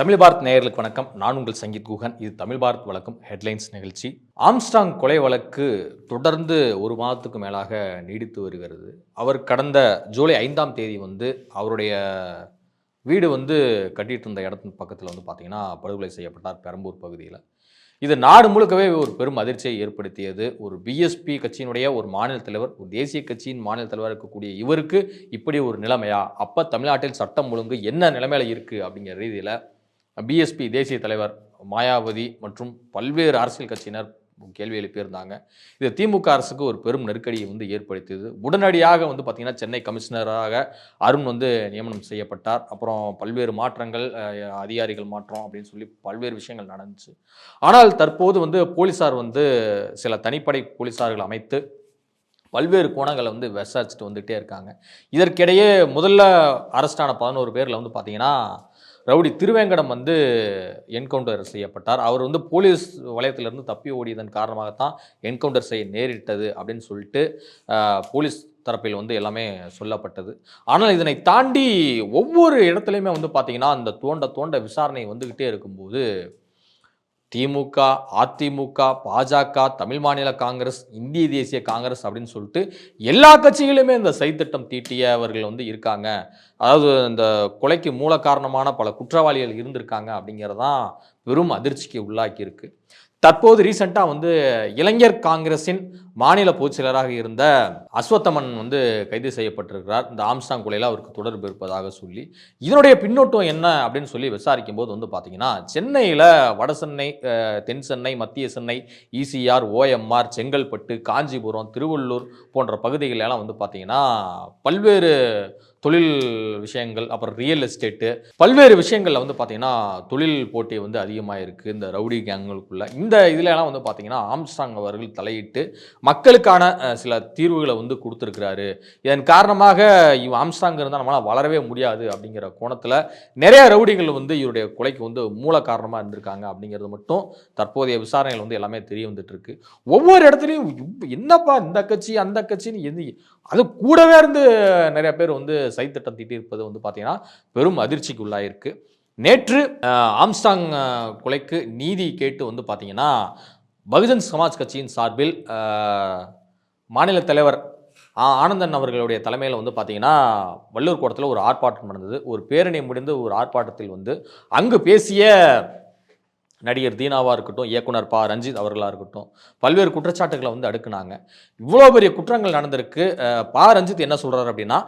தமிழ் பாரத் நேயர்களுக்கு வணக்கம். நான் உங்கள் சங்கீத் குஹன் இது தமிழ் பாரத் வழக்கம் ஹெட்லைன்ஸ் நிகழ்ச்சி. ஆம்ஸ்டாங் கொலை வழக்கு தொடர்ந்து ஒரு மாதத்துக்கு மேலாக நீடித்து வருகிறது. அவர் கடந்த ஜூலை ஐந்தாம் தேதி வந்து அவருடைய வீடு வந்து கட்டிட்டு இருந்த இடத்து பக்கத்தில் வந்து பார்த்தீங்கன்னா படுகொலை செய்யப்பட்டார் பெரம்பூர் பகுதியில். இது நாடு முழுக்கவே ஒரு பெரும் அதிர்ச்சியை ஏற்படுத்தியது. ஒரு பிஎஸ்பி கட்சியினுடைய ஒரு மாநில தலைவர் ஒரு தேசிய கட்சியின் மாநில தலைவர் இருக்கக்கூடிய இவருக்கு இப்படி ஒரு நிலைமையா? அப்போ தமிழ்நாட்டில் சட்டம் ஒழுங்கு என்ன நிலைமையில இருக்குது அப்படிங்கிற ரீதியில் பிஎஸ்பி தேசிய தலைவர் மாயாவதி மற்றும் பல்வேறு அரசியல் கட்சியினர் கேள்வி எழுப்பியிருந்தாங்க. இது திமுக அரசுக்கு ஒரு பெரும் நெருக்கடியை வந்து ஏற்படுத்தியது. உடனடியாக வந்து பார்த்திங்கன்னா சென்னை கமிஷனராக அருண் வந்து நியமனம் செய்யப்பட்டார். அப்புறம் பல்வேறு மாற்றங்கள் அதிகாரிகள் மாற்றம் அப்படின்னு சொல்லி பல்வேறு விஷயங்கள் நடந்துச்சு. ஆனால் தற்போது வந்து போலீஸார் வந்து சில தனிப்படை போலீஸார்கள் அமைத்து பல்வேறு கோணங்களை வந்து விசாரிச்சுட்டு வந்துகிட்டே இருக்காங்க. இதற்கிடையே முதல்ல அரெஸ்டான பதினோரு பேரில் வந்து பார்த்திங்கன்னா ரவுடி திருவேங்கடம் வந்து என்கவுண்டர் செய்யப்பட்டார். அவர் வந்து போலீஸ் வலயத்திலிருந்து தப்பி ஓடியதன் காரணமாகத்தான் என்கவுண்டர் செய்ய நேரிட்டது அப்படின்னு சொல்லிட்டு போலீஸ் தரப்பில் வந்து எல்லாமே சொல்லப்பட்டது. ஆனால் இதனை தாண்டி ஒவ்வொரு இடத்துலையுமே வந்து பார்த்திங்கன்னா அந்த தோண்ட தோண்ட விசாரணை வந்துக்கிட்டே இருக்கும்போது திமுக அதிமுக பாஜக தமிழ் மாநில காங்கிரஸ் இந்திய தேசிய காங்கிரஸ் அப்படின்னு சொல்லிட்டு எல்லா கட்சிகளுமே இந்த சைத்திட்டம் தீட்டியவர்கள் வந்து இருக்காங்க. அதாவது இந்த கொலைக்கு மூல காரணமான பல குற்றவாளிகள் இருந்திருக்காங்க அப்படிங்கிறதான் பெரும் அதிர்ச்சிக்கு உள்ளாக்கி இருக்கு தற்போது ரீசெண்டாக வந்து இளைஞர் காங்கிரஸின் மாநில பொதுச்செயலராக இருந்த அஸ்வத்தமன் வந்து கைது செய்யப்பட்டிருக்கிறார். இந்த ஆம்ஸ்டாங் கொலையில் அவருக்கு தொடர்பு இருப்பதாக சொல்லி இதனுடைய பின்னோட்டம் என்ன அப்படின்னு சொல்லி விசாரிக்கும் போது வந்து பார்த்தீங்கன்னா சென்னையில் வட சென்னை தென் சென்னை மத்திய சென்னை இசிஆர் ஓஎம்ஆர் செங்கல்பட்டு காஞ்சிபுரம் திருவள்ளூர் போன்ற பகுதிகளெல்லாம் வந்து பார்த்தீங்கன்னா பல்வேறு தொழில் விஷயங்கள் அப்புறம் ரியல் எஸ்டேட்டு பல்வேறு விஷயங்களில் வந்து பார்த்தீங்கன்னா தொழில் போட்டி வந்து அதிகமாக இருக்குது இந்த ரவுடி கேங்களுக்குள்ள இந்த இதிலலாம் வந்து பார்த்தீங்கன்னா ஆம்ஸ்டாங் அவர்கள் தலையிட்டு மக்களுக்கான சில தீர்வுகளை வந்து கொடுத்துருக்கிறாரு. இதன் காரணமாக இவன் ஆம்ஸ்டாங் இருந்தால் நம்மளால் வளரவே முடியாது அப்படிங்கிற கோணத்தில் நிறைய ரவுடிகள் வந்து இவருடைய கொலைக்கு வந்து மூல காரணமாக இருந்திருக்காங்க அப்படிங்கிறது மட்டும் தற்போதைய விசாரணைகள் வந்து எல்லாமே தெரிய வந்துட்டு இருக்கு ஒவ்வொரு இடத்துலையும் இவ்- என்னப்பா இந்த கட்சி அந்த கட்சின்னு எது அது கூடவே இருந்து நிறைய பேர் வந்து சைத்திட்டம் தீட்டியிருப்பது வந்து பார்த்தீங்கன்னா பெரும் அதிர்ச்சிக்கு உள்ளாயிருக்கு நேற்று ஆம்ஸ்டாங் கொலைக்கு நீதி கேட்டு வந்து பார்த்தீங்கன்னா பகுஜன் சமாஜ் கட்சியின் சார்பில் மாநில தலைவர் ஆ- ஆனந்தன் அவர்களுடைய தலைமையில் வந்து பார்த்தீங்கன்னா வள்ளூர் கோட்டத்தில் ஒரு ஆர்ப்பாட்டம் நடந்தது. ஒரு பேரணி முடிந்து ஒரு ஆர்ப்பாட்டத்தில் வந்து அங்கு பேசிய நடிகர் தீனாவாக இருக்கட்டும் இயக்குனர் பா. ரஞ்சித் அவர்களாக இருக்கட்டும் பல்வேறு குற்றச்சாட்டுகளை வந்து அடுக்குனாங்க. இவ்வளோ பெரிய குற்றங்கள் நடந்திருக்கு. பா. ரஞ்சித் என்ன சொல்கிறார் அப்படின்னா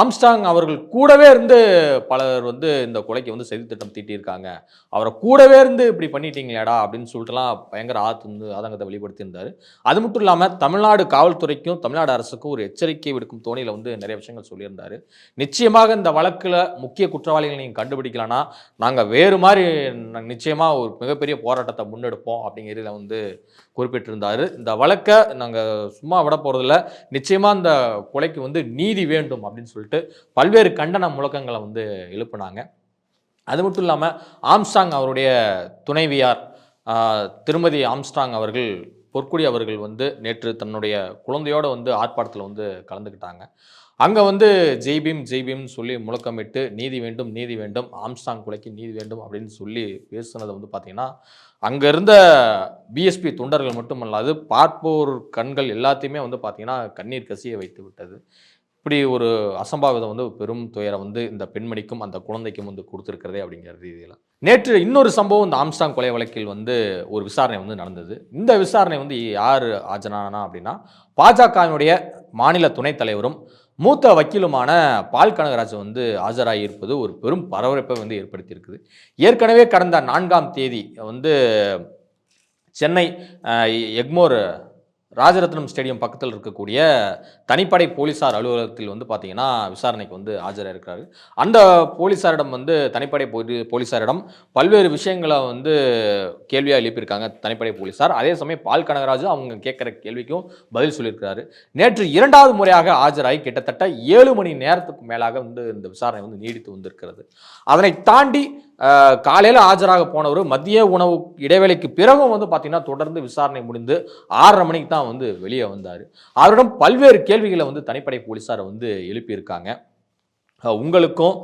ஆம்ஸ்டாங் அவர்கள் கூடவே இருந்து பலர் வந்து இந்த கொலைக்கு வந்து செய்தி திட்டம் தீட்டியிருக்காங்க. அவரை கூடவே இருந்து இப்படி பண்ணிட்டீங்களேடா அப்படின்னு சொல்லிட்டுலாம் பயங்கர ஆத்து வந்து ஆதங்கத்தை வெளிப்படுத்தியிருந்தாரு. அது மட்டும் இல்லாமல் தமிழ்நாடு காவல்துறைக்கும் தமிழ்நாடு அரசுக்கும் ஒரு எச்சரிக்கை விடுக்கும் தோணியில் வந்து நிறைய விஷயங்கள் சொல்லியிருந்தார். நிச்சயமாக இந்த வழக்கில் முக்கிய குற்றவாளிகளை நீங்கள் கண்டுபிடிக்கலன்னா நாங்கள் வேறு மாதிரி நிச்சயமாக ஒரு மிகப்பெரிய போராட்டத்தை முன்னெடுப்போம் அப்படிங்கிறத வந்து குறிப்பிட்டிருந்தார். இந்த வழக்கை நாங்கள் சும்மா விட போகிறதில்ல நிச்சயமாக இந்த கொலைக்கு வந்து நீதி வேண்டும் அப்படின்னு சொல்லிட்டு பல்வேறு கண்டன முழக்கங்களை வந்து எழுப்புனாங்க. அது மட்டும் இல்லாமல் ஆம்ஸ்டாங் அவருடைய துணைவியார் திருமதி ஆம்ஸ்டாங் அவர்கள் பொற்குடி அவர்கள் வந்து நேற்று தன்னுடைய குழந்தையோடு வந்து ஆர்ப்பாட்டத்தில் வந்து கலந்துக்கிட்டாங்க. அங்கே வந்து ஜெய்பீம் ஜெய்பீம்னு சொல்லி முழக்கமிட்டு நீதி வேண்டும் நீதி வேண்டும் ஆம்ஸ்டாங் கொலைக்கு நீதி வேண்டும் அப்படின்னு சொல்லி பேசுனது வந்து பார்த்தீங்கன்னா அங்கே இருந்த பிஎஸ்பி தொண்டர்கள் மட்டுமல்லாது பார்ப்போர் கண்கள் எல்லாத்தையுமே வந்து பார்த்திங்கன்னா கண்ணீர் கசிய வைத்து விட்டது. இப்படி ஒரு அசம்பாவிதம் வந்து பெரும் துயரம் வந்து இந்த பெண்மணிக்கும் அந்த குழந்தைக்கும் வந்து கொடுத்துருக்கிறதே அப்படிங்கிற ரீதியில். நேற்று இன்னொரு சம்பவம் இந்த ஆம்ஸ்டாங் கொலை வழக்கில் வந்து ஒரு விசாரணை வந்து நடந்தது. இந்த விசாரணை வந்து யார் ஆஜரானா அப்படின்னா பாஜகவினுடைய மாநில துணைத் தலைவரும் மூத்த வக்கீலுமான பால் கனகராஜ் வந்து ஆஜராகியிருப்பது ஒரு பெரும் பரபரப்பை வந்து ஏற்படுத்தியிருக்குது. ஏற்கனவே கடந்த நான்காம் தேதி வந்து சென்னை எக்மோர் ராஜரத்னம் ஸ்டேடியம் பக்கத்தில் இருக்கக்கூடிய தனிப்படை போலீசார் அலுவலகத்தில் வந்து பார்த்தீங்கன்னா விசாரணைக்கு வந்து ஆஜராயிருக்கிறாரு அந்த போலீசாரிடம் வந்து தனிப்படை போலீ போலீசாரிடம் பல்வேறு விஷயங்களை வந்து கேள்வியாக எழுப்பியிருக்காங்க தனிப்படை போலீசார். அதே சமயம் பால் கனகராஜும் அவங்க கேட்குற கேள்விக்கும் பதில் சொல்லியிருக்கிறாரு. நேற்று இரண்டாவது முறையாக ஆஜராகி கிட்டத்தட்ட ஏழு மணி நேரத்துக்கு மேலாக வந்து இந்த விசாரணை வந்து நீடித்து வந்திருக்கிறது. அதனை தாண்டி காலையில் ஆஜராக போனவர் மதிய உணவு இடைவேளைக்கு பிறகும் வந்து பார்த்திங்கன்னா தொடர்ந்து விசாரணை முடிந்து ஆறரை மணிக்கு தான் வந்து வெளியே வந்தார். அவரிடம் பல்வேறு கேள்விகளை வந்து தனிப்படை போலீஸார் வந்து எழுப்பியிருக்காங்க. உங்களுக்கும்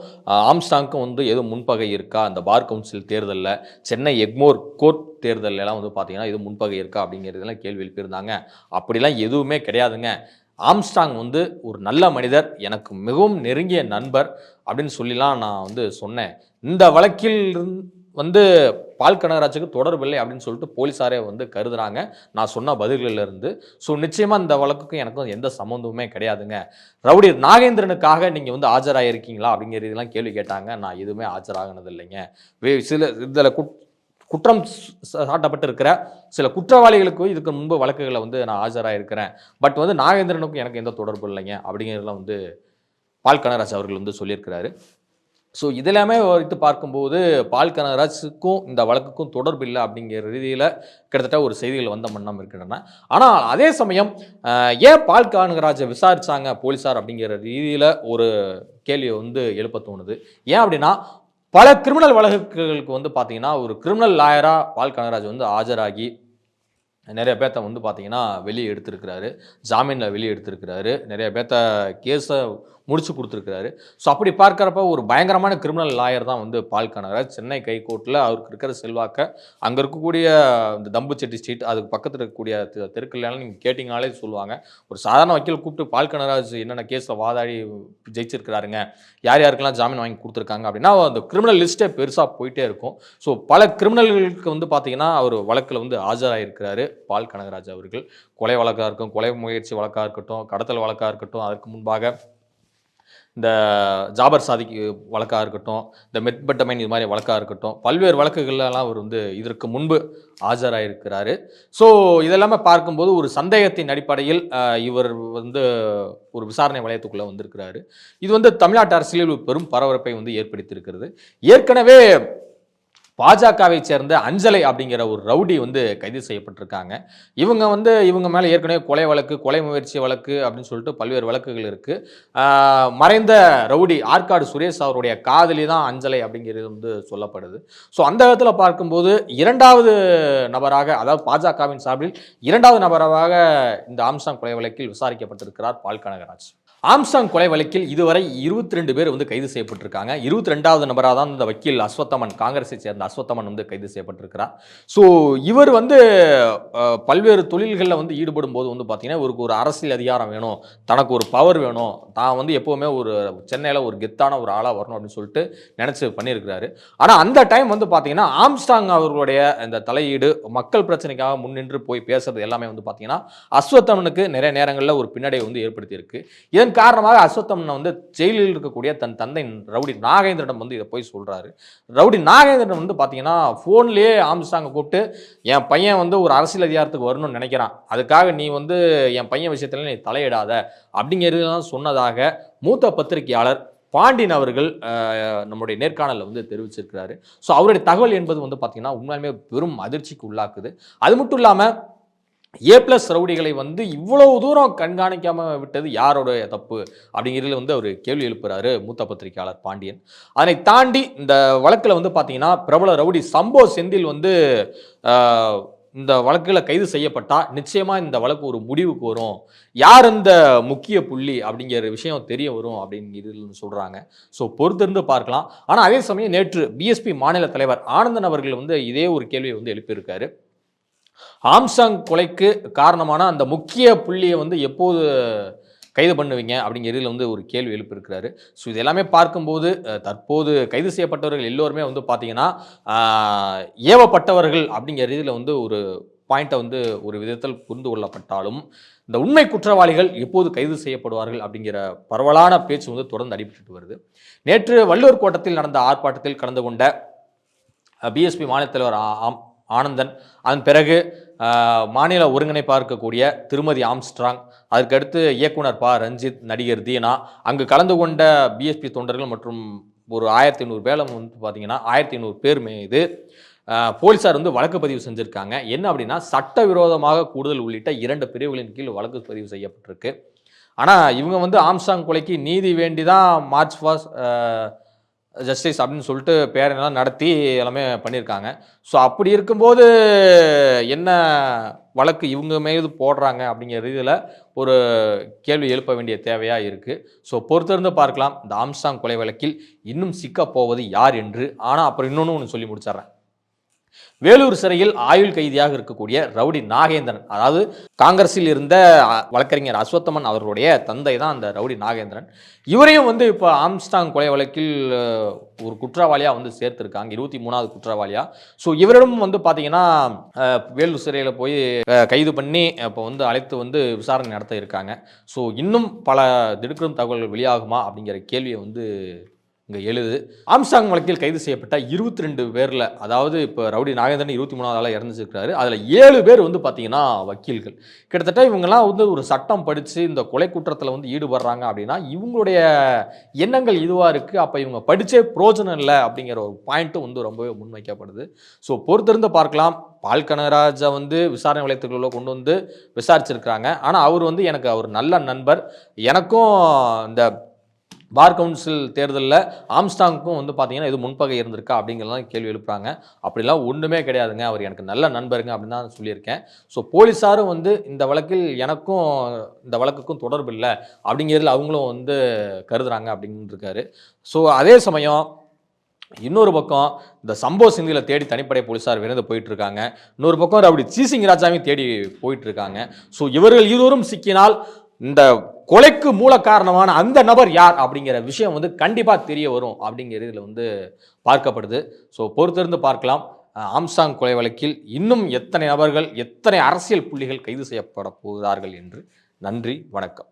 ஆம்ஸ்டாங்க்கும் வந்து எதுவும் முன்பகை இருக்கா? அந்த பார் கவுன்சில் தேர்தலில் சென்னை எக்மோர் கோர்ட் தேர்தலெல்லாம் வந்து பார்த்தீங்கன்னா எதுவும் முன்பகை இருக்கா அப்படிங்கிறதெல்லாம் கேள்வி எழுப்பியிருந்தாங்க. அப்படிலாம் எதுவுமே கிடையாதுங்க. ஆம்ஸ்டாங் வந்து ஒரு நல்ல மனிதர் எனக்கு மிகவும் நெருங்கிய நண்பர் அப்படின்னு சொல்லிலாம் நான் வந்து சொன்னேன். இந்த வழக்கில் வந்து பால் கனகராஜுக்கு தொடர்பில்லை அப்படின்னு சொல்லிட்டு போலீஸாரே வந்து கருதுறாங்க. நான் சொன்ன பதில்களிலிருந்து. ஸோ நிச்சயமாக இந்த வழக்குக்கும் எனக்கும் எந்த சம்மந்தமுமே கிடையாதுங்க. ரவுடி நாகேந்திரனுக்காக நீங்கள் வந்து ஆஜராயிருக்கீங்களா அப்படிங்கிறதெல்லாம் கேள்வி கேட்டாங்க. நான் எதுவுமே ஆஜராகினது இல்லைங்க வே சில இதில் குட் குற்றம் சாட்டப்பட்டிருக்கிற சில குற்றவாளிகளுக்கும் இதுக்கு முன்பு வழக்குகளை வந்து நான் ஆஜராக இருக்கிறேன் பட் வந்து நாகேந்திரனுக்கும் எனக்கு எந்த தொடர்பு இல்லைங்க அப்படிங்கிறதெல்லாம் வந்து பால் கனராஜ் அவர்கள் வந்து சொல்லியிருக்கிறாரு. ஸோ இதெல்லாமே வைத்து பார்க்கும்போது பால் கனகராஜுக்கும் இந்த வழக்குக்கும் தொடர்பு இல்லை அப்படிங்கிற ரீதியில் கிட்டத்தட்ட ஒரு செய்திகள் வந்த மன்னம் இருக்கின்றன. ஆனால் அதே சமயம் ஏன் பால் கனகராஜை விசாரித்தாங்க போலீஸார் அப்படிங்கிற ரீதியில் ஒரு கேள்வியை வந்து எழுப்ப தோணுது. ஏன் அப்படின்னா பல கிரிமினல் வழக்குகளுக்கு வந்து பார்த்தீங்கன்னா ஒரு கிரிமினல் லாயராக பால் கனகராஜ் வந்து ஆஜராகி நிறைய பேர்த்த வந்து பார்த்தீங்கன்னா வெளியே எடுத்திருக்கிறாரு. ஜாமீனில் வெளியே எடுத்திருக்கிறாரு. நிறைய பேர்த்த கேஸை முடிச்சு கொடுத்துருக்கிறாரு. ஸோ அப்படி பார்க்குறப்ப ஒரு பயங்கரமான கிரிமினல் லாயர் தான் வந்து பால் கனகராஜ் சென்னை கைகோர்ட்டில் அவருக்கு இருக்கிற செல்வாக்கை அங்கே இருக்கக்கூடிய இந்த தம்புச்செட்டி ஸ்ட்ரீட் அதுக்கு பக்கத்தில் இருக்கக்கூடிய தெ- நீங்கள் கேட்டிங்கனாலே சொல்லுவாங்க. ஒரு சாதாரண வக்கீல் கூப்பிட்டு பால் கனகராஜ் என்னென்ன கேஸில் வாதாடி ஜெயிச்சிருக்கிறாருங்க யார் யாருக்கெல்லாம் ஜாமீன் வாங்கி கொடுத்துருக்காங்க அப்படின்னா அந்த கிரிமினல் லிஸ்ட்டே பெருசாக போயிட்டே இருக்கும். ஸோ பல கிரிமினல்களுக்கு வந்து பார்த்தீங்கன்னா அவர் வழக்கில் வந்து ஆஜராகிருக்கிறாரு பால் கனகராஜ் அவர்கள். கொலை வழக்காக இருக்கும் கொலை முயற்சி வழக்காக இருக்கட்டும் கடத்தல் வழக்காக இருக்கட்டும் அதற்கு முன்பாக இந்த ஜாபர் சாதிக்கு வழக்காக இருக்கட்டும் இந்த மெட்பட்டமைன் இது மாதிரி வழக்காக இருக்கட்டும் பல்வேறு வழக்குகள்லாம் அவர் வந்து இதற்கு முன்பு ஆஜராயிருக்கிறாரு. ஸோ இதெல்லாமே பார்க்கும்போது ஒரு சந்தேகத்தின் அடிப்படையில் இவர் வந்து ஒரு விசாரணை வளையத்துக்குள்ளே வந்திருக்கிறாரு. இது வந்து தமிழ்நாட்டு அரசியலில் ஒரு பெரும் பரபரப்பை வந்து ஏற்படுத்தியிருக்கிறது. ஏற்கனவே பாஜகவை சேர்ந்த அஞ்சலை அப்படிங்கிற ஒரு ரவுடி வந்து கைது செய்யப்பட்டிருக்காங்க. இவங்க வந்து இவங்க மேலே ஏற்கனவே கொலை வழக்கு கொலை முயற்சி வழக்கு அப்படின்னு சொல்லிட்டு பல்வேறு வழக்குகள் இருக்குது மறைந்த ரவுடி ஆற்காடு சுரேஷ் அவருடைய காதலி தான் அஞ்சலை அப்படிங்கிறது வந்து சொல்லப்படுது. ஸோ அந்த விதத்தில் பார்க்கும்போது இரண்டாவது நபராக அதாவது பாஜகவின் சார்பில் இரண்டாவது நபராக இந்த ஆம்சாங் கொலை வழக்கில் விசாரிக்கப்பட்டிருக்கிறார் பால் கனகராஜ். ஆம்சாங் கொலை வழக்கில் இதுவரை இருபத்தி ரெண்டு பேர் வந்து கைது செய்யப்பட்டிருக்காங்க. இருபத்தி ரெண்டாவது நபராக தான் இந்த வக்கீல் அஸ்வத்தமன் காங்கிரஸை சேர்ந்த அஸ்வத்தமன் வந்து கைது செய்யப்பட்டிருக்கிறார். ஸோ இவர் வந்து பல்வேறு தொழில்களில் வந்து ஈடுபடும் போது வந்து பார்த்தீங்கன்னா இவருக்கு ஒரு அரசியல் அதிகாரம் வேணும் தனக்கு ஒரு பவர் வேணும் தான் வந்து எப்போவுமே ஒரு சென்னையில் ஒரு கெத்தான ஒரு ஆளாக வரணும் அப்படின்னு சொல்லிட்டு நினச்சி பண்ணியிருக்கிறாரு. ஆனால் அந்த டைம் வந்து பார்த்தீங்கன்னா ஆம்ஸ்டாங் அவர்களுடைய இந்த தலையீடு மக்கள் பிரச்சனைக்காக முன்னின்று போய் பேசுறது எல்லாமே வந்து பார்த்தீங்கன்னா அஸ்வத்தமனுக்கு நிறைய நேரங்களில் ஒரு பின்னடைவை வந்து ஏற்படுத்தியிருக்கு. இதன் காரணமாக அஸ்வத்தம்னா வந்து ஜெயிலில் இருக்கக்கூடிய தன் தந்தை ரவுடி நாகேந்திரனிடம் வந்து இதை போய் சொல்கிறாரு ரவுடி நாகேந்திரன் வந்து பார்த்தீங்கன்னா ஃபோன்லேயே ஆம்ஸ்டாங்க கூப்பிட்டு என் பையன் வந்து ஒரு அரசியல் அதிகாரத்துக்கு வரணும்னு நினைக்கிறான். அதுக்காக நீ வந்து என் பையன் விஷயத்துல நீ தலையிடாத. அப்படிங்கிறதுலாம் சொன்னதாக மூத்த பத்திரிகையாளர் பாண்டியன் அவர்கள் நம்முடைய நேர்காணலில் வந்து தெரிவிச்சிருக்கிறாரு. ஸோ அவருடைய தகவல் என்பது வந்து பார்த்திங்கன்னா உண்மையுமே பெரும் அதிர்ச்சிக்கு உள்ளாக்குது. அது மட்டும் இல்லாமல் ஏ பிளஸ் ரவுடிகளை வந்து இவ்வளவு தூரம் கண்காணிக்காமல் விட்டது யாரோட தப்பு அப்படிங்கிறதுல வந்து அவர் கேள்வி எழுப்புறாரு மூத்த பத்திரிகையாளர் பாண்டியன். அதனை தாண்டி இந்த வழக்கில் வந்து பார்த்தீங்கன்னா பிரபல ரவுடி சம்போ செந்தில் வந்து இந்த வழக்கில் கைது செய்யப்பட்டால் நிச்சயமாக இந்த வழக்கு ஒரு முடிவுக்கு வரும். யார் இந்த முக்கிய புள்ளி அப்படிங்கிற விஷயம் தெரிய வரும் அப்படிங்கிறது சொல்கிறாங்க ஸோ பொறுத்திருந்து பார்க்கலாம். ஆனால் அதே சமயம் நேற்று பிஎஸ்பி மாநில தலைவர் ஆனந்தன் அவர்கள் வந்து இதே ஒரு கேள்வியை வந்து எழுப்பியிருக்காரு. ஆம்சாங் கொலைக்கு காரணமான அந்த முக்கிய புள்ளியை வந்து எப்போது கைது பண்ணுவீங்க அப்படிங்கிறதுல வந்து ஒரு கேள்வி எழுப்பியிருக்கிறாரு. ஸோ இது எல்லாமே பார்க்கும்போது தற்போது கைது செய்யப்பட்டவர்கள் எல்லோருமே வந்து பார்த்தீங்கன்னா ஏவப்பட்டவர்கள் அப்படிங்கிற ரீதியில் வந்து ஒரு பாயிண்ட்டை வந்து ஒரு விதத்தில் புரிந்து கொள்ளப்பட்டாலும் இந்த உண்மை குற்றவாளிகள் எப்போது கைது செய்யப்படுவார்கள் அப்படிங்கிற பரவலான பேச்சு வந்து தொடர்ந்து அடிபட்டு வருது. நேற்று வள்ளுவர் கோட்டத்தில் நடந்த ஆர்ப்பாட்டத்தில் கலந்து கொண்ட பிஎஸ்பி மாநில தலைவர் ஆம் ஆனந்தன். அதன் பிறகு மாநில ஒருங்கிணைப்பாக இருக்கக்கூடிய திருமதி ஆம்ஸ்ட்ராங் அதற்கடுத்து இயக்குனர் ப. ரஞ்சித் நடிகர் தீனா அங்கு கலந்து கொண்ட பிஎஸ்பி தொண்டர்கள் மற்றும் ஒரு ஆயிரத்தி ஐநூறு பேலம் வந்து பார்த்தீங்கன்னா ஆயிரத்தி ஐநூறு பேர் மீது போலீஸார் போலீசார் வந்து வழக்கு பதிவு செஞ்சுருக்காங்க. என்ன அப்படின்னா சட்டவிரோதமாக கூடுதல் உள்ளிட்ட இரண்டு பிரிவுகளின் கீழ் வழக்கு பதிவு செய்யப்பட்டிருக்கு. ஆனால் இவங்க வந்து ஆம்சாங் கொலைக்கு நீதி வேண்டி தான் மார்ச் ஃபாஸ்ட் ஜஸ்டிஸ் அப்படின்னு சொல்லிட்டு பேரணிலாம் நடத்தி எல்லாமே பண்ணியிருக்காங்க. ஸோ அப்படி இருக்கும்போது என்ன வழக்கு இவங்க மீது போடுறாங்க அப்படிங்கிற இதில் ஒரு கேள்வி எழுப்ப வேண்டிய தேவையாக இருக்குது ஸோ பொறுத்திருந்து பார்க்கலாம். இந்த ஆம்சாங் கொலை வழக்கில் இன்னும் சிக்கப் போவது யார் என்று. ஆனால் அப்புறம் இன்னொன்று ஒன்று சொல்லி முடிச்சிடுறேன். வேலூர் சிறையில் ஆயுள் கைதியாக இருக்கக்கூடிய ரவுடி நாகேந்திரன் அதாவது காங்கிரஸில் இருந்த வழக்கறிஞர் அஸ்வத்தமன் அவர்களுடைய தந்தை தான் அந்த ரவுடி நாகேந்திரன். இவரையும் வந்து இப்போ ஆம்ஸ்டாங் கொலை வழக்கில் ஒரு குற்றவாளியாக வந்து சேர்த்துருக்காங்க இருபத்தி மூணாவது குற்றவாளியாக ஸோ இவரிடம் வந்து பார்த்தீங்கன்னா வேலூர் சிறையில் போய் கைது பண்ணி இப்போ வந்து அழைத்து வந்து விசாரணை நடத்த இருக்காங்க. ஸோ இன்னும் பல திடுக்கிடும் தகவல்கள் வெளியாகுமா அப்படிங்கிற கேள்வியை வந்து இங்கே எழுது. ஆம்சாங் வழக்கில் கைது செய்யப்பட்ட இருபத்தி ரெண்டு பேரில் அதாவது இப்போ ரவுடி நாகேந்திரன் இருபத்தி மூணாவது ஆளாக இறந்துச்சிருக்கிறாரு அதில் ஏழு பேர் வந்து பார்த்தீங்கன்னா வக்கீல்கள். கிட்டத்தட்ட இவங்கெல்லாம் வந்து ஒரு சட்டம் படித்து இந்த கொலை குற்றத்தில் வந்து ஈடுபடுறாங்க அப்படின்னா இவங்களுடைய எண்ணங்கள் இதுவாக இருக்குது அப்போ இவங்க படித்தே பிரோஜனம் இல்லை அப்படிங்கிற ஒரு பாயிண்ட்டும் வந்து ரொம்பவே முன்வைக்கப்படுது. ஸோ பொறுத்திருந்து பார்க்கலாம். பால் கனகராஜை வந்து விசாரணை நிலையத்துக்குள்ளே கொண்டு வந்து விசாரிச்சிருக்கிறாங்க. ஆனால் அவர் வந்து எனக்கு அவர் நல்ல நண்பர். எனக்கும் இந்த பார் கவுன்சில் தேர்தலில் ஆம்ஸ்டாங்க்கும் வந்து பார்த்தீங்கன்னா இது முன்பகை இருந்திருக்கா அப்படிங்கிறலாம் கேள்வி எழுப்புறாங்க. அப்படிலாம் ஒன்றுமே கிடையாதுங்க. அவர் எனக்கு நல்ல நண்பருங்க அப்படின்னு தான் சொல்லியிருக்கேன். ஸோ போலீஸாரும் வந்து இந்த வழக்கில் எனக்கும் இந்த வழக்குக்கும் தொடர்பு இல்லை அப்படிங்கிறதுல அவங்களும் வந்து கருதுறாங்க அப்படின்னு இருக்காரு. ஸோ அதே சமயம் இன்னொரு பக்கம் இந்த சம்பவ சிந்தியில் தேடி தனிப்படை போலீஸார் விரைந்து போயிட்டு இருக்காங்க இன்னொரு பக்கம் அப்படி சீசிங் ராஜாவையும் தேடி போயிட்டு இருக்காங்க ஸோ இவர்கள் இருவரும் சிக்கினால் இந்த கொலைக்கு மூல காரணமான அந்த நபர் யார் அப்படிங்கிற விஷயம் வந்து கண்டிப்பாக தெரிய வரும் அப்படிங்கிற இதில் வந்து பார்க்கப்படுது. ஸோ பொறுத்திருந்து பார்க்கலாம். ஆம்சாங் கொலை வழக்கில் இன்னும் எத்தனை நபர்கள் எத்தனை அரசியல் புள்ளிகள் கைது செய்யப்பட போகிறார்கள் என்று. நன்றி வணக்கம்.